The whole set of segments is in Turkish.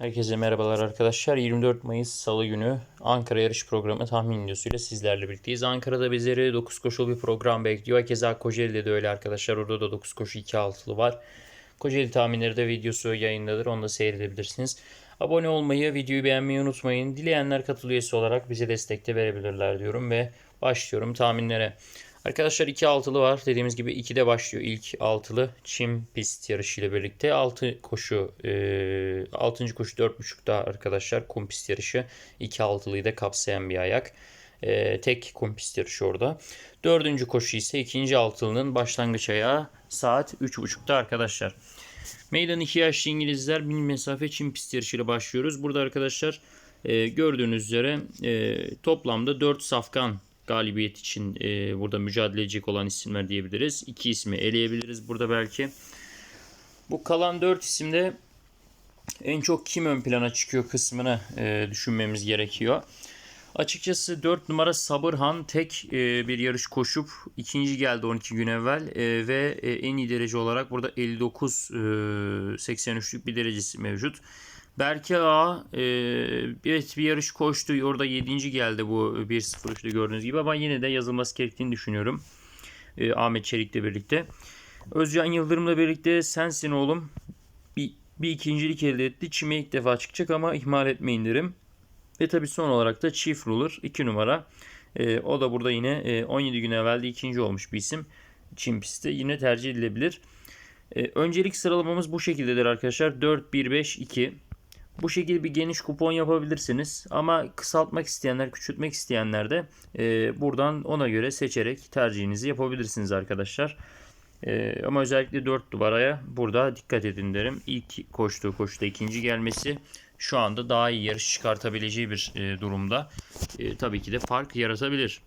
Herkese merhabalar arkadaşlar. 24 Mayıs Salı günü Ankara yarış programı tahmin videosuyla sizlerle birlikteyiz. Ankara'da bizleri 9 koşulu bir program bekliyor. Keza Kocaeli'de de öyle arkadaşlar. Orada da 9 koşu 2 altılı var. Kocaeli tahminleri de videosu yayındadır. Onu da seyredebilirsiniz. Abone olmayı, videoyu beğenmeyi unutmayın. Dileyenler katıl üyesi olarak bize destekte verebilirler diyorum ve başlıyorum tahminlere. Arkadaşlar 2 altılı var. Dediğimiz gibi 2'de başlıyor ilk altılı çim pist yarışı ile birlikte. 6 koşu e, 6. koşu 4.5'da arkadaşlar kum pist yarışı. 2 altılıyı da kapsayan bir ayak. E, tek kum pist yarışı orada. Dördüncü koşu ise ikinci altılının başlangıç ayağı saat 3.30'da arkadaşlar. Meydan 2 yaşlı İngilizler 1000 mesafe çim pist yarışıyla başlıyoruz. Burada arkadaşlar e, gördüğünüz üzere e, toplamda 4 safkan galibiyet için e, burada mücadele edecek olan isimler diyebiliriz. İki ismi eleyebiliriz burada belki. Bu kalan 4 isimde en çok kim ön plana çıkıyor kısmını e, düşünmemiz gerekiyor. Açıkçası 4 numara Sabırhan tek e, bir yarış koşup ikinci geldi 12 gün evvel e, ve e, en iyi derece olarak burada 59 e, 83'lük bir derecesi mevcut. Berke Ağa e, evet bir yarış koştu. Orada 7. geldi bu 1-0 gördüğünüz gibi ama yine de yazılması gerektiğini düşünüyorum. E, Ahmet Çelik'le birlikte. Özcan Yıldırım'la birlikte sensin oğlum. Bir, bir ikincilik elde etti. Çime ilk defa çıkacak ama ihmal etmeyin derim. Ve tabi son olarak da Chief Ruler 2 numara. E, o da burada yine e, 17 gün evvel de ikinci olmuş bir isim. Çim pistte yine tercih edilebilir. E, öncelik sıralamamız bu şekildedir arkadaşlar. 4-1-5-2. Bu şekilde bir geniş kupon yapabilirsiniz. Ama kısaltmak isteyenler, küçültmek isteyenler de e, buradan ona göre seçerek tercihinizi yapabilirsiniz arkadaşlar. E, ama özellikle 4 numaraya burada dikkat edin derim. İlk koştuğu koşuda ikinci gelmesi şu anda daha iyi yarış çıkartabileceği bir e, durumda. E, tabii ki de fark yaratabilir.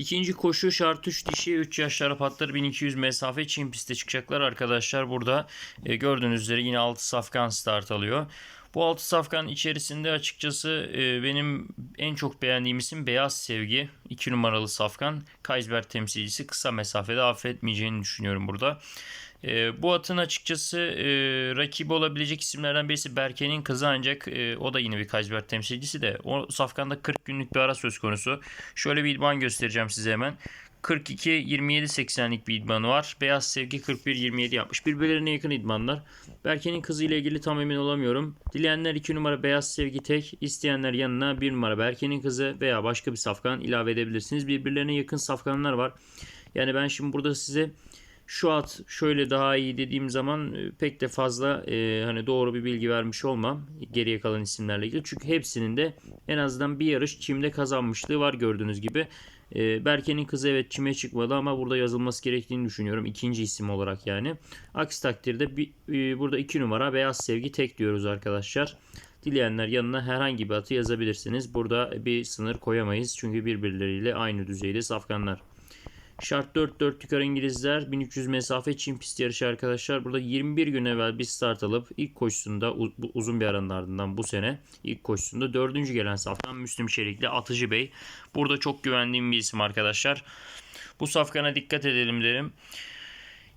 İkinci koşu şartuş dişi 3 yaş atları 1200 mesafe Çin piste çıkacaklar arkadaşlar. Burada e, gördüğünüz üzere yine 6 safkan start alıyor. Bu 6 safkan içerisinde açıkçası e, benim en çok beğendiğim isim Beyaz Sevgi. 2 numaralı safkan. Kaysberg temsilcisi kısa mesafede affetmeyeceğini düşünüyorum burada. E, bu atın açıkçası e, rakibi olabilecek isimlerden birisi Berke'nin kızı ancak e, o da yine bir Kaysberg temsilcisi de. O safkanda 40 günlük bir ara söz konusu. Şöyle bir idman göstereceğim size hemen. 42 27 80'lik bir idmanı var. Beyaz Sevgi 41 27 yapmış. Birbirlerine yakın idmanlar. Berke'nin kızı ile ilgili tam emin olamıyorum. Dileyenler 2 numara Beyaz Sevgi tek, isteyenler yanına 1 numara Berke'nin kızı veya başka bir safkan ilave edebilirsiniz. Birbirlerine yakın safkanlar var. Yani ben şimdi burada size şu at şöyle daha iyi dediğim zaman e, pek de fazla e, hani doğru bir bilgi vermiş olmam geriye kalan isimlerle ilgili. Çünkü hepsinin de en azından bir yarış çimde kazanmışlığı var gördüğünüz gibi. E, Berke'nin kızı evet çime çıkmadı ama burada yazılması gerektiğini düşünüyorum. ikinci isim olarak yani. Aksi takdirde bir, e, burada iki numara Beyaz Sevgi tek diyoruz arkadaşlar. Dileyenler yanına herhangi bir atı yazabilirsiniz. Burada bir sınır koyamayız. Çünkü birbirleriyle aynı düzeyde safkanlar. Şart 4-4 yukarı İngilizler 1300 mesafe Çin pist yarışı arkadaşlar. Burada 21 gün evvel bir start alıp ilk koşusunda uzun bir aranın ardından bu sene ilk koşusunda dördüncü gelen saftan Müslüm Çelikli Atıcı Bey. Burada çok güvendiğim bir isim arkadaşlar. Bu safkana dikkat edelim derim.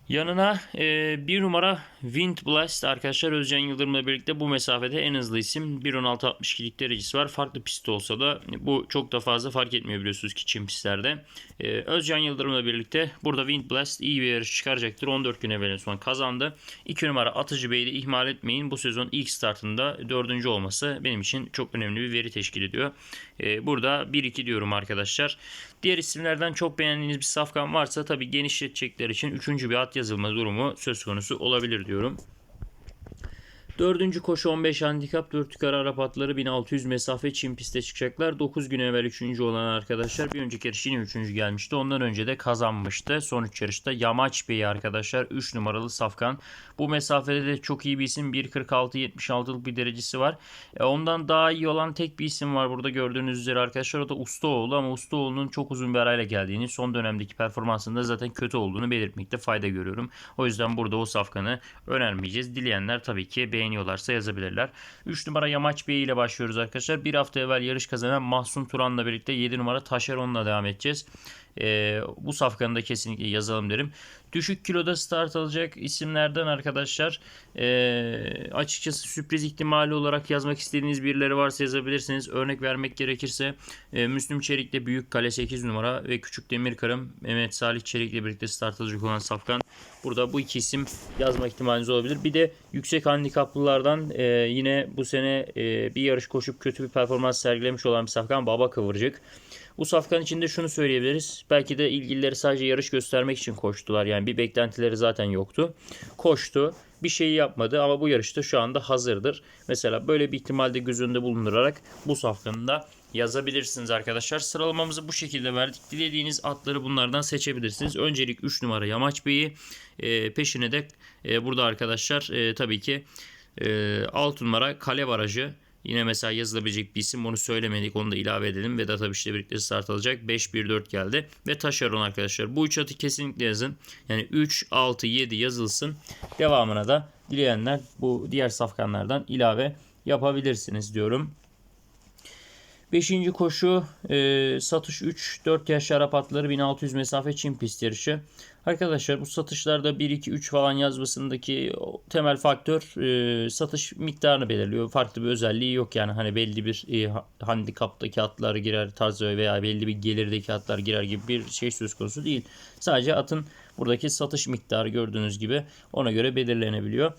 Yanına e, bir numara Wind Blast arkadaşlar Özcan Yıldırım'la birlikte bu mesafede en hızlı isim 1.16.62'lik derecesi var. Farklı pist olsa da bu çok da fazla fark etmiyor biliyorsunuz ki çim pistlerde. E, Özcan Yıldırım'la birlikte burada Wind Blast iyi bir yarış çıkaracaktır. 14 gün evvel son kazandı. 2 numara Atıcı Bey'i ihmal etmeyin. Bu sezon ilk startında 4. olması benim için çok önemli bir veri teşkil ediyor. E, burada 1-2 diyorum arkadaşlar. Diğer isimlerden çok beğendiğiniz bir safkan varsa tabi genişletecekler için 3. bir at yazılma durumu söz konusu olabilir diyorum. Dördüncü koşu 15 handikap 4 yukarı Arap atları 1600 mesafe Çin piste çıkacaklar. 9 gün evvel 3. olan arkadaşlar bir önceki yarış yine 3. gelmişti. Ondan önce de kazanmıştı. Son 3 yarışta Yamaç Bey arkadaşlar 3 numaralı safkan. Bu mesafede de çok iyi bir isim 1.46-76'lık bir derecesi var. E ondan daha iyi olan tek bir isim var burada gördüğünüz üzere arkadaşlar o da Ustaoğlu ama Ustaoğlu'nun çok uzun bir arayla geldiğini son dönemdeki performansında zaten kötü olduğunu belirtmekte fayda görüyorum. O yüzden burada o safkanı önermeyeceğiz. Dileyenler tabii ki beğenir beğeniyorlarsa yazabilirler. 3 numara Yamaç Bey ile başlıyoruz arkadaşlar. Bir hafta evvel yarış kazanan Mahsun Turan'la birlikte 7 numara Taşeron'la devam edeceğiz. e, bu safkanı da kesinlikle yazalım derim. Düşük kiloda start alacak isimlerden arkadaşlar e, açıkçası sürpriz ihtimali olarak yazmak istediğiniz birileri varsa yazabilirsiniz. Örnek vermek gerekirse e, Müslüm Çelik'le Büyük Kale 8 numara ve Küçük Demir Karım Mehmet Salih Çelik'le birlikte start alacak olan Safkan. Burada bu iki isim yazma ihtimaliniz olabilir. Bir de yüksek handikaplılardan e, yine bu sene e, bir yarış koşup kötü bir performans sergilemiş olan bir Safkan Baba Kıvırcık. Bu safkan içinde şunu söyleyebiliriz. Belki de ilgilileri sadece yarış göstermek için koştular. Yani bir beklentileri zaten yoktu. Koştu. Bir şeyi yapmadı ama bu yarışta şu anda hazırdır. Mesela böyle bir ihtimalde göz önünde bulundurarak bu safkanı da yazabilirsiniz arkadaşlar. Sıralamamızı bu şekilde verdik. Dilediğiniz atları bunlardan seçebilirsiniz. Öncelik 3 numara Yamaç Bey'i. E, peşine de e, burada arkadaşlar e, tabii ki e, 6 numara Kale Barajı. Yine mesela yazılabilecek bir isim onu söylemedik onu da ilave edelim. Vedat Abiş'le birlikte start alacak. 5-1-4 geldi. Ve Taşeron arkadaşlar. Bu üç atı kesinlikle yazın. Yani 3, 6, 7 yazılsın. Devamına da dileyenler bu diğer safkanlardan ilave yapabilirsiniz diyorum. Beşinci koşu e, satış 3 4 yaş Arap atları 1600 mesafe Çin pist yarışı. Arkadaşlar bu satışlarda 1 2 3 falan yazmasındaki temel faktör e, satış miktarını belirliyor. Farklı bir özelliği yok yani hani belli bir e, handikaptaki atlar girer tarzı veya belli bir gelirdeki atlar girer gibi bir şey söz konusu değil. Sadece atın buradaki satış miktarı gördüğünüz gibi ona göre belirlenebiliyor.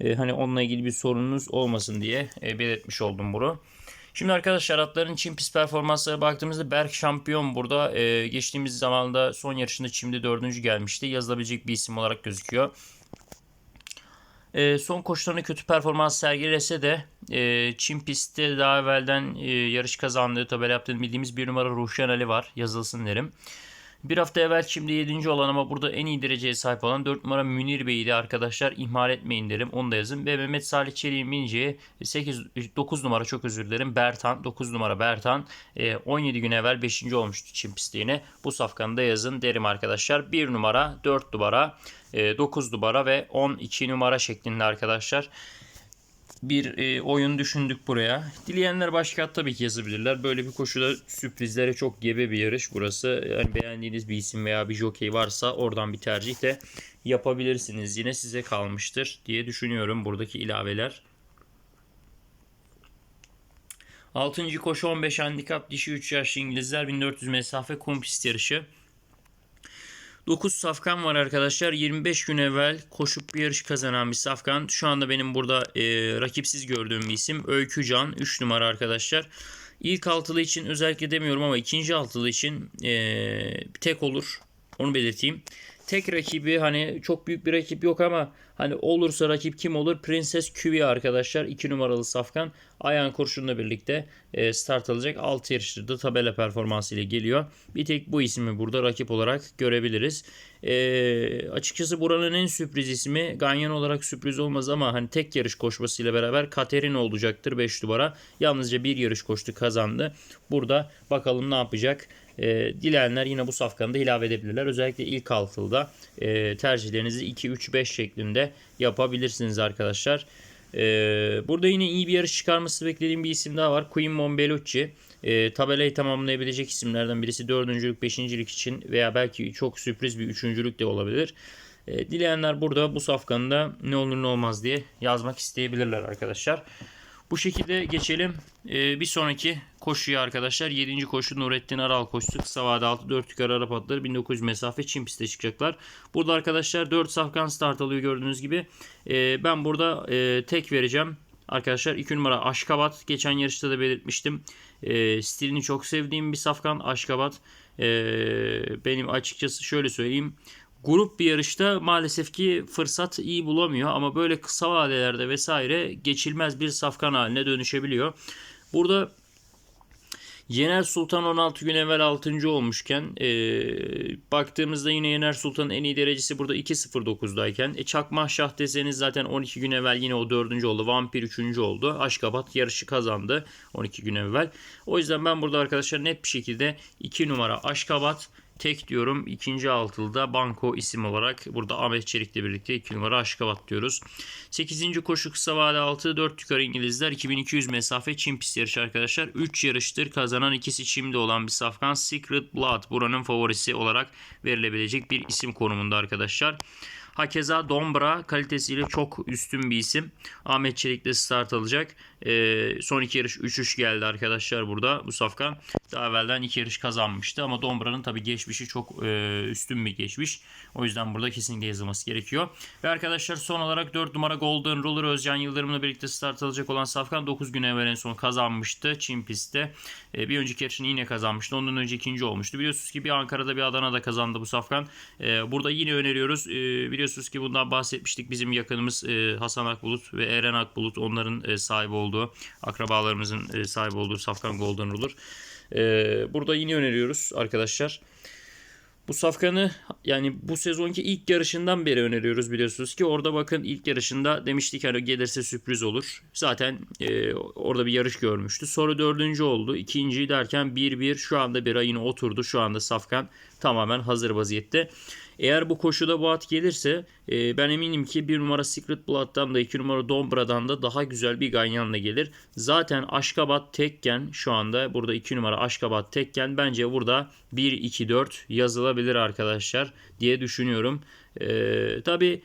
E, hani onunla ilgili bir sorununuz olmasın diye e, belirtmiş oldum bunu. Şimdi arkadaşlar atların Çin pist performanslara baktığımızda Berk şampiyon burada. Ee, geçtiğimiz zamanda son yarışında Çim'de dördüncü gelmişti. Yazılabilecek bir isim olarak gözüküyor. Ee, son koşularında kötü performans sergilese de e, Çin pistte daha evvelden e, yarış kazandığı tabela yaptığını bildiğimiz bir numara Ruşen Ali var. Yazılsın derim. Bir hafta evvel şimdi 7. olan ama burada en iyi dereceye sahip olan 4 numara Münir Bey'i de arkadaşlar ihmal etmeyin derim. Onu da yazın. Ve Mehmet Salih Çelik'in bineceği 8, 9 numara çok özür dilerim. Bertan. 9 numara Bertan. 17 gün evvel 5. olmuştu Çin pistliğine. Bu safkanı da yazın derim arkadaşlar. 1 numara, 4 numara, 9 numara ve 12 numara şeklinde arkadaşlar bir e, oyun düşündük buraya. Dileyenler başka tabii ki yazabilirler. Böyle bir koşuda sürprizlere çok gebe bir yarış burası. Yani beğendiğiniz bir isim veya bir jockey varsa oradan bir tercih de yapabilirsiniz. Yine size kalmıştır diye düşünüyorum buradaki ilaveler. 6. koşu 15 handikap dişi 3 yaşlı İngilizler 1400 mesafe kum pist yarışı. 9 safkan var arkadaşlar. 25 gün evvel koşup bir yarış kazanan bir safkan. Şu anda benim burada e, rakipsiz gördüğüm bir isim. Öykücan 3 numara arkadaşlar. İlk altılı için özellikle demiyorum ama ikinci altılı için e, tek olur. Onu belirteyim. Tek rakibi hani çok büyük bir rakip yok ama hani olursa rakip kim olur? Prenses Küvi arkadaşlar. 2 numaralı safkan. Ayağın kurşunla birlikte e, start alacak. 6 yarıştırdı. Tabela performansı ile geliyor. Bir tek bu ismi burada rakip olarak görebiliriz. E, açıkçası buranın en sürpriz ismi Ganyan olarak sürpriz olmaz ama hani tek yarış koşmasıyla beraber Katerina olacaktır 5 numara. Yalnızca bir yarış koştu kazandı. Burada bakalım ne yapacak. E, dileyenler yine bu safkanı da ilave edebilirler. Özellikle ilk altılıda e, tercihlerinizi 2-3-5 şeklinde yapabilirsiniz arkadaşlar. E, burada yine iyi bir yarış çıkarması beklediğim bir isim daha var. Queen Monbelucci. E, tabelayı tamamlayabilecek isimlerden birisi dördüncülük, beşincilik için veya belki çok sürpriz bir üçüncülük de olabilir. E, dileyenler burada bu safkanı ne olur ne olmaz diye yazmak isteyebilirler arkadaşlar. Bu şekilde geçelim. Ee, bir sonraki koşuya arkadaşlar. 7. koşu Nurettin Aral koştu. Kısa vade 6 4 yukarı Arap atları 1900 mesafe Çin piste çıkacaklar. Burada arkadaşlar 4 safkan start alıyor gördüğünüz gibi. Ee, ben burada e, tek vereceğim. Arkadaşlar 2 numara Aşkabat. Geçen yarışta da belirtmiştim. E, stilini çok sevdiğim bir safkan Aşkabat. E, benim açıkçası şöyle söyleyeyim grup bir yarışta maalesef ki fırsat iyi bulamıyor ama böyle kısa vadelerde vesaire geçilmez bir safkan haline dönüşebiliyor. Burada Yener Sultan 16 gün evvel 6. olmuşken e, baktığımızda yine Yener Sultan'ın en iyi derecesi burada 2.09'dayken e, Çakmah Şah deseniz zaten 12 gün evvel yine o 4. oldu. Vampir 3. oldu. Aşkabat yarışı kazandı 12 gün evvel. O yüzden ben burada arkadaşlar net bir şekilde 2 numara Aşkabat tek diyorum. İkinci altılıda Banko isim olarak burada Ahmet Çelik'le birlikte 2 numara Aşkabat diyoruz. 8. koşu kısa vade 6 4 yukarı İngilizler 2200 mesafe Çin pist yarışı arkadaşlar. 3 yarıştır kazanan ikisi Çim'de olan bir safkan Secret Blood buranın favorisi olarak verilebilecek bir isim konumunda arkadaşlar. Hakeza Dombra kalitesiyle çok üstün bir isim. Ahmet Çelik de start alacak. Ee, son iki yarış 3-3 geldi arkadaşlar burada bu safkan. Daha evvelden iki yarış kazanmıştı ama Dombra'nın tabi geçmişi çok e, üstün bir geçmiş. O yüzden burada kesinlikle yazılması gerekiyor. Ve arkadaşlar son olarak 4 numara Golden Ruler Özcan Yıldırım'la birlikte start alacak olan safkan 9 gün evvel en son kazanmıştı Çin pistte. E, bir önceki yarışını yine kazanmıştı. Ondan önce ikinci olmuştu. Biliyorsunuz ki bir Ankara'da bir Adana'da kazandı bu safkan. E, burada yine öneriyoruz. E, biliyorsunuz ki bundan bahsetmiştik. Bizim yakınımız e, Hasan Akbulut ve Eren Akbulut onların e, sahibi olduğu, akrabalarımızın e, sahibi olduğu safkan Golden Ruler. E, burada yine öneriyoruz arkadaşlar. Bu safkanı yani bu sezonki ilk yarışından beri öneriyoruz biliyorsunuz ki orada bakın ilk yarışında demiştik hani gelirse sürpriz olur. Zaten e, orada bir yarış görmüştü. Sonra dördüncü oldu. İkinci derken 1-1 şu anda bir ayına oturdu. Şu anda safkan tamamen hazır vaziyette. Eğer bu koşuda bu at gelirse e, ben eminim ki bir numara Secret Blood'dan da iki numara Dombra'dan da daha güzel bir ganyanla gelir. Zaten Aşkabat tekken şu anda burada iki numara Aşkabat tekken bence burada 1-2-4 yazılabilir arkadaşlar diye düşünüyorum. E, Tabi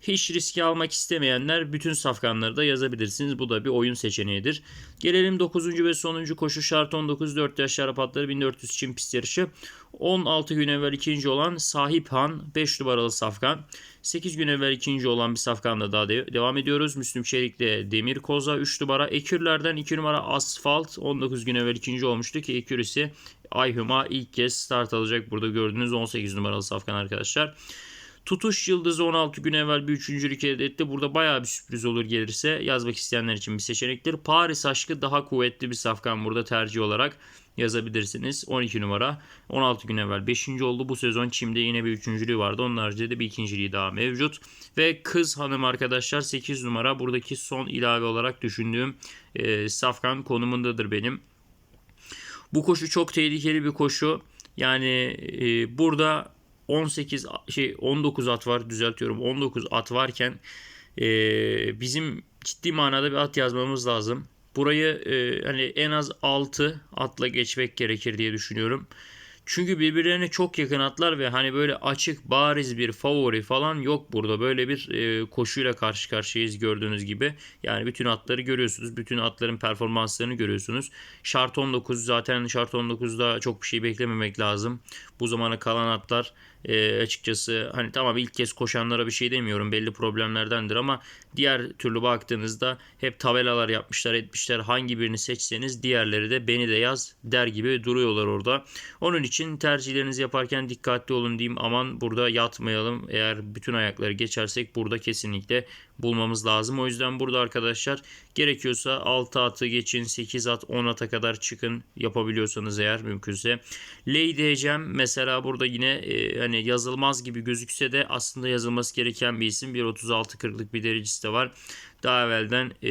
hiç riski almak istemeyenler bütün safkanları da yazabilirsiniz. Bu da bir oyun seçeneğidir. Gelelim 9. ve sonuncu koşu şart 19 4 yaş şarap atları 1400 Çin pist yarışı. 16 gün evvel ikinci olan Sahip Han 5 numaralı safkan. 8 gün evvel ikinci olan bir safkanla daha de- devam ediyoruz. Müslüm Çelik'le Demir Koza 3 numara. Ekürlerden 2 numara Asfalt 19 gün evvel ikinci olmuştu ki Ekürisi Ayhuma ilk kez start alacak. Burada gördüğünüz 18 numaralı safkan arkadaşlar. Tutuş Yıldızı 16 gün evvel bir üçüncülük elde etti. Burada bayağı bir sürpriz olur gelirse yazmak isteyenler için bir seçenektir. Paris aşkı daha kuvvetli bir safkan burada tercih olarak yazabilirsiniz. 12 numara 16 gün evvel 5. oldu. Bu sezon Çim'de yine bir üçüncülüğü vardı. Onun haricinde de bir ikinciliği daha mevcut. Ve kız hanım arkadaşlar 8 numara buradaki son ilave olarak düşündüğüm e, safkan konumundadır benim. Bu koşu çok tehlikeli bir koşu. Yani e, burada 18 şey 19 at var düzeltiyorum 19 at varken e, bizim ciddi manada bir at yazmamız lazım. Burayı e, hani en az 6 atla geçmek gerekir diye düşünüyorum. Çünkü birbirlerine çok yakın atlar ve hani böyle açık bariz bir favori falan yok burada. Böyle bir e, koşuyla karşı karşıyayız gördüğünüz gibi. Yani bütün atları görüyorsunuz. Bütün atların performanslarını görüyorsunuz. Şart 19 zaten şart 19'da çok bir şey beklememek lazım. Bu zamana kalan atlar e, açıkçası hani tamam ilk kez koşanlara bir şey demiyorum belli problemlerdendir ama diğer türlü baktığınızda hep tabelalar yapmışlar etmişler. Hangi birini seçseniz diğerleri de beni de yaz der gibi duruyorlar orada. Onun için tercihlerinizi yaparken dikkatli olun diyeyim. Aman burada yatmayalım. Eğer bütün ayakları geçersek burada kesinlikle bulmamız lazım. O yüzden burada arkadaşlar gerekiyorsa 6 atı geçin 8 at 10 ata kadar çıkın yapabiliyorsanız eğer mümkünse. Lady Ecem mesela burada yine e, hani yazılmaz gibi gözükse de aslında yazılması gereken bir isim. 1.36-40'lık bir derecesi de var. Daha evvelden e,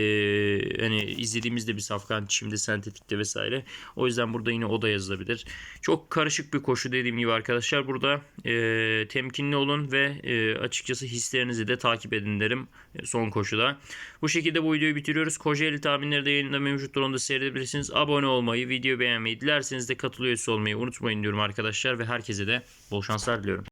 hani izlediğimizde bir safkan şimdi sentetikte vesaire. O yüzden burada yine o da yazılabilir. Çok karışık bir koşu dediğim gibi arkadaşlar. Burada e, temkinli olun ve e, açıkçası hislerinizi de takip edin derim e, son koşuda. Bu şekilde bu videoyu bitiriyoruz. Kocaeli tahminleri de yayında mevcuttur. Onu da seyredebilirsiniz. Abone olmayı, video beğenmeyi, dilerseniz de katıl üyesi olmayı unutmayın diyorum arkadaşlar. Ve herkese de bol şanslar diliyorum.